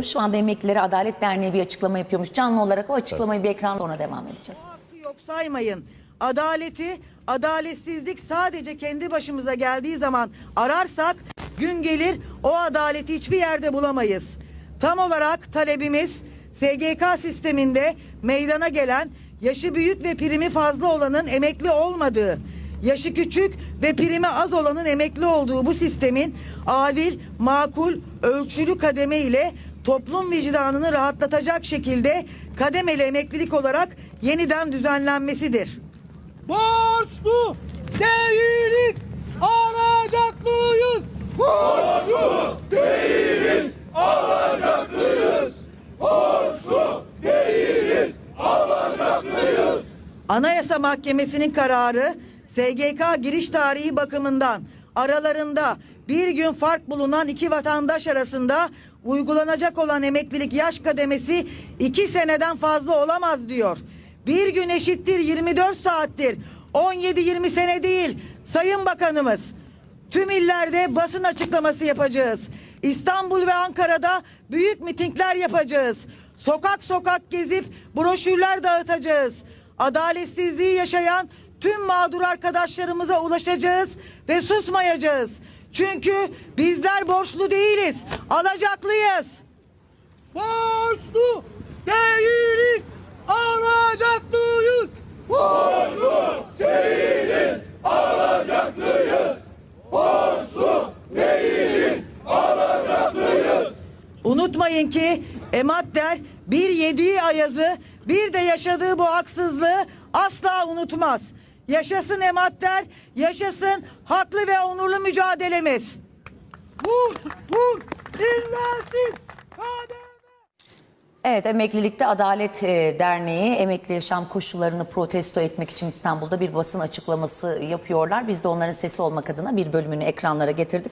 Şu anda Emeklileri Adalet Derneği bir açıklama yapıyormuş. Canlı olarak o açıklamayı bir ekran sonra devam edeceğiz. hakkı yok saymayın. Adaleti, adaletsizlik sadece kendi başımıza geldiği zaman ararsak gün gelir o adaleti hiçbir yerde bulamayız. Tam olarak talebimiz SGK sisteminde meydana gelen yaşı büyük ve primi fazla olanın emekli olmadığı, yaşı küçük ve primi az olanın emekli olduğu bu sistemin adil, makul, ölçülü kademe ile toplum vicdanını rahatlatacak şekilde kademeli emeklilik olarak yeniden düzenlenmesidir. Borçlu değiliz, alacaklıyız. Anayasa Mahkemesi'nin kararı SGK giriş tarihi bakımından aralarında bir gün fark bulunan iki vatandaş arasında uygulanacak olan emeklilik yaş kademesi iki seneden fazla olamaz diyor. Bir gün eşittir 24 saattir. 17-20 sene değil Sayın Bakanımız. Tüm illerde basın açıklaması yapacağız. İstanbul ve Ankara'da büyük mitingler yapacağız. Sokak sokak gezip broşürler dağıtacağız. Adaletsizliği yaşayan tüm mağdur arkadaşlarımıza ulaşacağız ve susmayacağız. Çünkü bizler borçlu değiliz, alacaklıyız. Borçlu değiliz, alacaklıyız. Unutmayın ki Ematler bir yediği ayazı bir de yaşadığı bu haksızlığı asla unutmaz. Yaşasın Ematler, yaşasın haklı ve onurlu mücadelemiz. Vur, vur, dinlensin. Evet, Emeklilikte Adalet e, Derneği emekli yaşam koşullarını protesto etmek için İstanbul'da bir basın açıklaması yapıyorlar. Biz de onların sesi olmak adına bir bölümünü ekranlara getirdik.